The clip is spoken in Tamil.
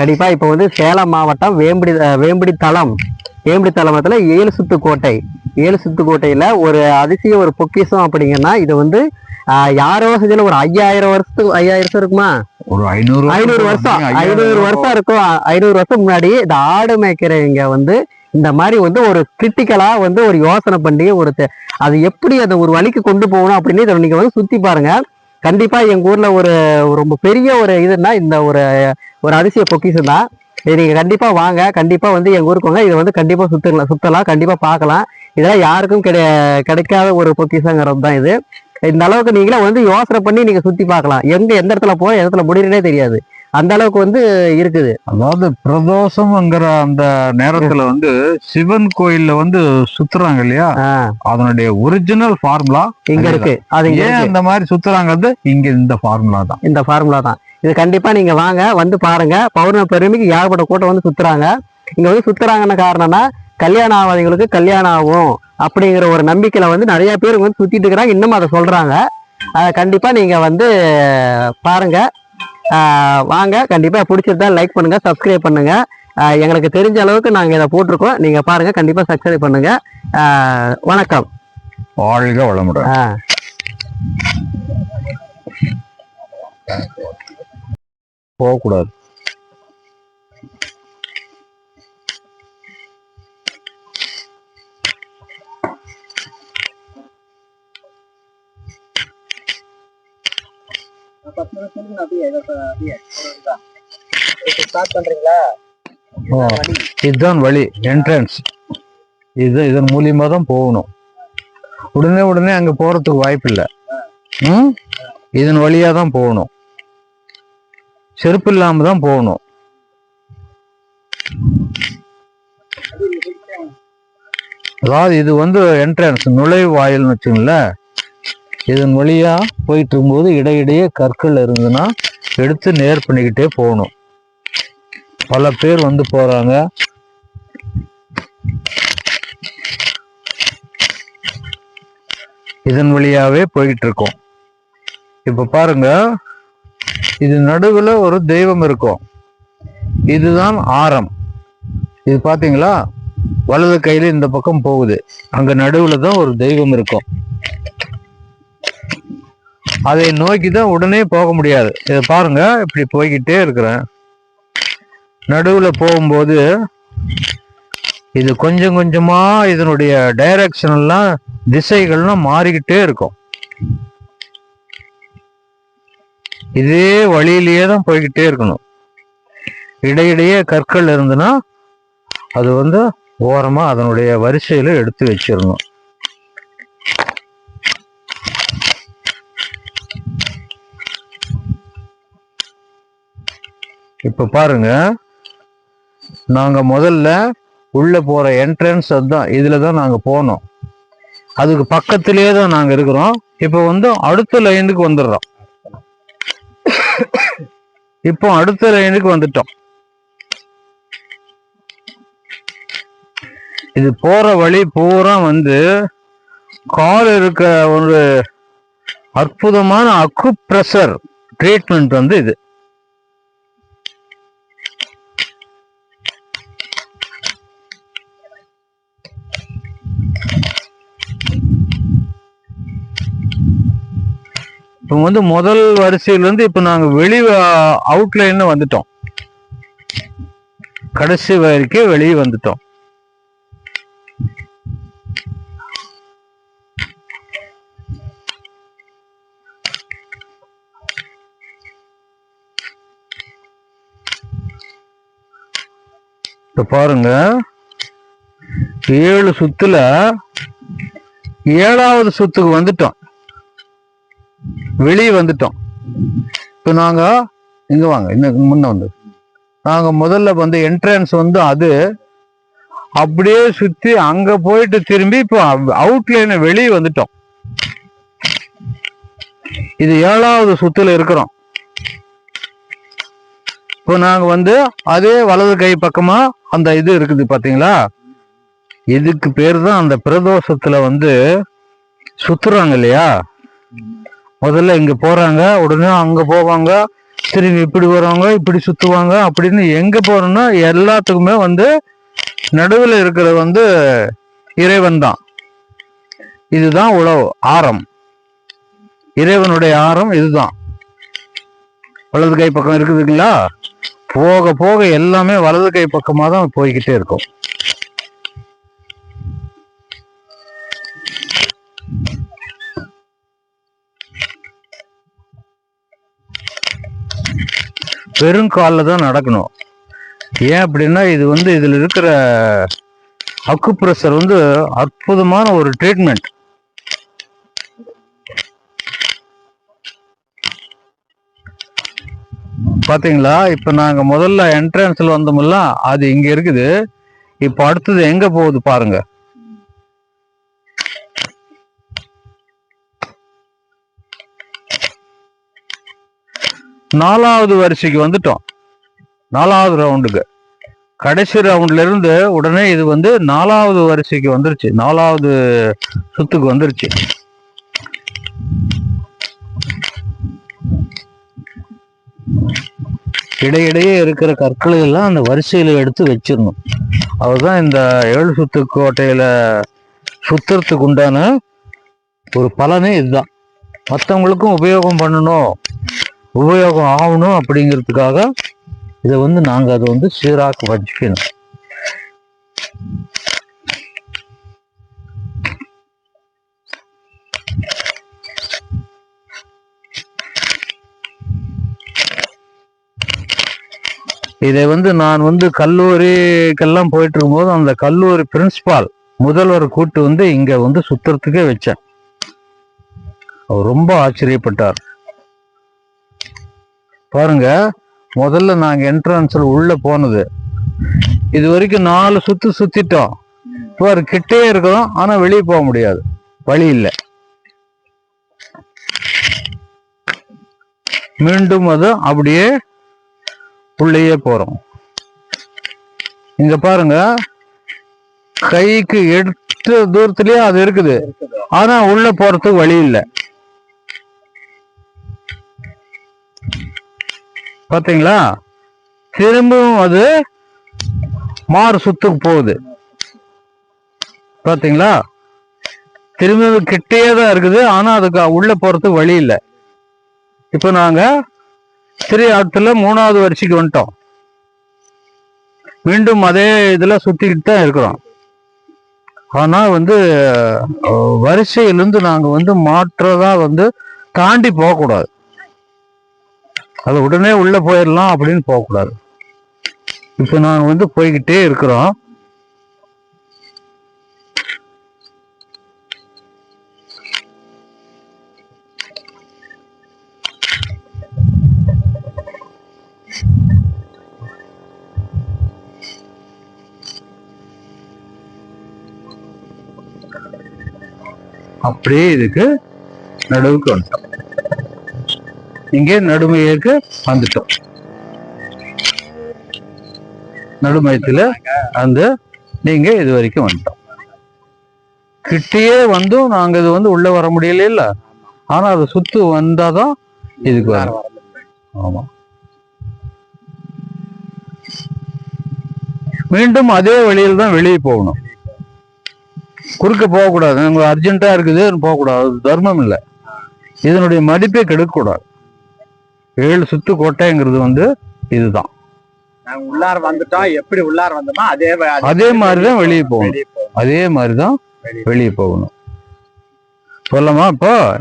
கண்டிப்பா இப்போ வந்து சேலம் மாவட்டம் வேம்படி வேம்படி தளம் வேம்படி தளமத்துல ஏழு சுத்து கோட்டை. ஏழு சுத்து கோட்டையில ஒரு அதிசய ஒரு பொக்கிஷம் அப்படிங்கன்னா இது வந்து யாரோ செஞ்சல ஒரு ஐயாயிரம் வருஷத்துக்கு ஐயாயிரம் வருஷம் இருக்குமா? ஒரு ஐநூறு ஐநூறு வருஷம் ஐநூறு வருஷம் இருக்கும். ஐநூறு வருஷம் முன்னாடி இந்த ஆடு மேய்க்கிறவங்க வந்து இந்த மாதிரி வந்து ஒரு கிரிட்டிக்கலா வந்து ஒரு யோசனை பண்ணி ஒரு அது எப்படி அதை ஒரு வழிக்கு கொண்டு போகணும் அப்படின்னு இதை நீங்க வந்து சுத்தி பாருங்க. கண்டிப்பா எங்க ஊர்ல ஒரு ரொம்ப பெரிய ஒரு இதுன்னா இந்த ஒரு ஒரு அதிசய பொக்கிஷம் தான். இது நீங்க கண்டிப்பா வாங்க கண்டிப்பா வந்து எங்க ஊருக்கு வாங்க. இதை வந்து கண்டிப்பா சுத்தலாம் சுத்தலாம் கண்டிப்பா பார்க்கலாம். இதெல்லாம் யாருக்கும் கிடை கிடைக்காத ஒரு பொக்கிஷங்கிறது தான் இது. இந்த அளவுக்கு நீங்களே வந்து யோசனை பண்ணி நீங்க சுத்தி பார்க்கலாம். எங்க எந்த இடத்துல போய் எந்த இடத்துல முடியறனே தெரியாது. அந்த அளவுக்கு வந்து இருக்குது. அதாவது பிரதோஷம்ங்கிற அந்த நேரத்துல வந்து சிவன் கோயில்ல வந்து சுத்துறாங்க இல்லையா? அதனுடைய ஒரிஜினல் ஃபார்முலா இங்க இருக்கு. அது ஏன் அந்த மாதிரி சுத்துறாங்கிறது இங்க இந்த ஃபார்முலா தான். இந்த ஃபார்முலா தான். இது கண்டிப்பா நீங்க வாங்க வந்து பாருங்க. பௌர்ணமி பெருமைக்கு ஏகப்பட்ட கூட்டம் வந்து சுத்துறாங்க. இங்க வந்து சுத்துறாங்கன்னு காரணம்னா கல்யாணம் ஆகாதவங்களுக்கு கல்யாணம் ஆகும் அப்படிங்கிற ஒரு நம்பிக்கையில வந்து நிறைய பேர் வந்து சுத்திட்டு இருக்கிறாங்க. இன்னும் அதை சொல்றாங்க. அதை கண்டிப்பா நீங்க வந்து பாருங்க. வாங்க. கண்டிப்பா பிடிச்சிருந்தா லைக் பண்ணுங்க சப்ஸ்கிரைப் பண்ணுங்க. ஆஹ் எங்களுக்கு தெரிஞ்ச அளவுக்கு நாங்க இதை போட்டிருக்கோம். நீங்க பாருங்க கண்டிப்பா சப்ஸ்கிரைப் பண்ணுங்க. ஆஹ் வணக்கம். வாழ்க வளமுடன். ஆஹ் போகக்கூடாது. ஸ்டார்ட் பண்றீங்களா இதுதான் வழி என்ட்ரன்ஸ் இது இதன் மூலியமா தான் போகணும். உடனே உடனே அங்க போறதுக்கு வாய்ப்பு இல்லை ம்? இதன் வழியா தான் போகணும். செருப்பு இல்லாம தான் போகணும். அதாவது இது வந்து என்ட்ரன்ஸ் நுழைவாயில்னு வச்சுங்களேன். இதன் வழியா போயிட்டு இருக்கும்போது இடையிடையே கற்கள் இருந்ததுன்னா எடுத்து நேர் பண்ணிக்கிட்டே போகணும். பல பேர் வந்து போறாங்க. இதன் வழியாவே போயிட்டு இருக்கோம் இப்போ பாருங்க இது நடுவுல ஒரு தெய்வம் இருக்கும். இதுதான் ஆரம். இது பார்த்தீங்களா வலது கையில் இந்த பக்கம் போகுது. அங்க நடுவுல தான் ஒரு தெய்வம் இருக்கும். அதை நோக்கி தான் உடனே போக முடியாது. இதை பாருங்க இப்படி போய்கிட்டே இருக்கிறேன். நடுவில் போகும்போது இது கொஞ்சம் கொஞ்சமாக இதனுடைய டைரக்ஷன்லாம் திசைகள்லாம் மாறிக்கிட்டே இருக்கும். இதே வழியிலேயே தான் போய்கிட்டே இருக்கணும். இடையிடையே கற்கள் இருந்துன்னா அது வந்து ஓரமாக அதனுடைய வரிசையில் எடுத்து வச்சிடணும். இப்போ பாருங்க. நாங்கள் முதல்ல உள்ளே போகிற என்ட்ரன்ஸ் அதுதான் இதில் தான் நாங்கள் போனோம். அதுக்கு பக்கத்திலேயே தான் நாங்கள் இருக்கிறோம். இப்போ வந்து அடுத்த லைனுக்கு வந்துடுறோம். இப்போ அடுத்த லைனுக்கு வந்துட்டோம். இது போற வழி பூரா வந்து கால் இருக்க ஒரு அற்புதமான அக்குப்ரெஷர் ட்ரீட்மெண்ட் வந்து இது. இப்போ வந்து முதல் வரிசையில இருந்து இப்போ நாங்கள் வெளி அவுட்லைன்னு வந்துட்டோம். கடைசி வரைக்கும் வெளியே வந்துட்டோம். இப்போ பாருங்க. ஏழு சுத்துல ஏழாவது சுத்துக்கு வந்துட்டோம். வெளியே வந்துட்டோம். இப்போ நாங்க இங்க வாங்க இன்னும் முன்ன வந்து. நாங்க முதல்ல வந்து என்ட்ரன்ஸ் வந்து அது அப்படியே சுத்தி அங்க போயிட்டு திரும்பி இப்போ அவுட்லைன் வெளியே வந்துட்டோம். இது ஏழாவது சுத்துல இருக்கிறோம். இப்போ நாங்க வந்து அதே வலது கை பக்கமா அந்த இது இருக்குது பாத்தீங்களா? இதுக்கு பேர் தான் அந்த பிரதோஷத்துல வந்து சுத்துறாங்க இல்லையா? முதல்ல இங்க போறாங்க உடனே அங்க போவாங்க திரும்பி இப்படி வருவாங்க இப்படி சுத்துவாங்க அப்படின்னு எங்க போறோம்னா எல்லாத்துக்குமே வந்து நடுவில் இருக்கிறது வந்து இறைவன் தான். இதுதான் உழவு ஆரம். இறைவனுடைய ஆரம் இதுதான். வலது கை பக்கம் இருக்குதுங்களா? போக போக எல்லாமே வலது கை பக்கமாக தான் போய்கிட்டே இருக்கும். வெறும் காலில் தான் நடக்கணும். ஏன் அப்படின்னா இது வந்து இதில் இருக்கிற அக்குப்ரெஷர் வந்து அற்புதமான ஒரு ட்ரீட்மெண்ட் பார்த்தீங்களா இப்போ நாங்கள் முதல்ல என்ட்ரன்ஸில் வந்தோம்ல அது இங்கே இருக்குது. இப்போ அடுத்தது எங்கே போகுது பாருங்கள் நாலாவது வரிசைக்கு வந்துட்டோம். நாலாவது ரவுண்டுக்கு. கடைசி ரவுண்ட்ல இருந்து உடனே இது வந்து நாலாவது வரிசைக்கு வந்துருச்சு. நாலாவது சுத்துக்கு வந்துருச்சு. இடையிடையே இருக்கிற கற்களை எல்லாம் அந்த வரிசையில எடுத்து வச்சிடணும். அதுதான் இந்த ஏழு சுத்து கோட்டையில சுத்துறதுக்கு உண்டான ஒரு பலனே இதுதான். மற்றவங்களுக்கும் உபயோகம் பண்ணணும். உபயோகம் ஆகணும் அப்படிங்கிறதுக்காக இதை வந்து நாங்கள் அதை வந்து சீராக வச்சுக்கணும். இதை வந்து நான் வந்து கல்லூரிக்கெல்லாம் போயிட்டு இருக்கும்போது அந்த கல்லூரி பிரின்சிபால் முதல்வர் கூட்டு வந்து இங்க வந்து சுத்துறதுக்கே வச்சேன். அவர் ரொம்ப ஆச்சரியப்பட்டார். பாருங்க முதல்ல நாங்க என்ட்ரன்ஸ்ல உள்ள போனது. இது வரைக்கும் நாலு சுத்து சுத்திட்டோம். பாரு கிட்டே இருக்கிறோம் ஆனா வெளியே போக முடியாது. வழி இல்லை. மீண்டும் அது அப்படியே உள்ளேயே போறோம். இங்க பாருங்க கைக்கு எடுத்த தூரத்திலேயே அது இருக்குது. ஆனா உள்ள போறதுக்கு வழி இல்லை. பார்த்தீங்களா திரும்பவும் அது மாறு சுத்துக்கு போகுது. பார்த்தீங்களா திரும்பவும் கிட்டேயே தான் இருக்குது. ஆனால் அதுக்கு உள்ள போகிறதுக்கு வழி இல்லை. இப்போ நாங்கள் திரு ஆத்துல மூணாவது வரிசைக்கு வந்துட்டோம். மீண்டும் அதே இதில் சுற்றிக்கிட்டு தான் இருக்கிறோம். ஆனால் வந்து வரிசையிலேருந்து வரிசையிலிருந்து வந்து மாற்றதாக வந்து தாண்டி போகக்கூடாது. அது உடனே உள்ள போயிடலாம் அப்படின்னு போகக்கூடாது. இப்போ நாங்க வந்து போய்கிட்டே இருக்கிறோம். அப்படியே இதுக்கு நடுவுக்கு வந்துட்டோம். இங்கே நடுமையக்கு வந்துட்டோம். நடுமயத்துல அந்த நீங்க இது வரைக்கும் வந்துட்டோம். கிட்டேயே வந்தும் நாங்க இது வந்து உள்ள வர முடியல இல்ல. ஆனா அது சுத்து வந்தாதான் இதுக்கு வரும். ஆமா. மீண்டும் அதே வழியில தான் வெளியே போகணும். குறுக்க போகக்கூடாது. உங்களுக்கு அர்ஜென்ட்டா இருக்குது போகக்கூடாது. அது தர்மம் இல்லை. இதனுடைய மதிப்பே கெடுக்கக்கூடாது. ஏழு சுத்து கோட்டைங்கிறது வந்து இதுதான். உள்ளார வந்துட்டோம். எப்படி உள்ளார வந்தோமோ அதே அதே மாதிரிதான் வெளியே போகணும். அதே மாதிரிதான் வெளியே போகணும். சொல்லமா இப்போ?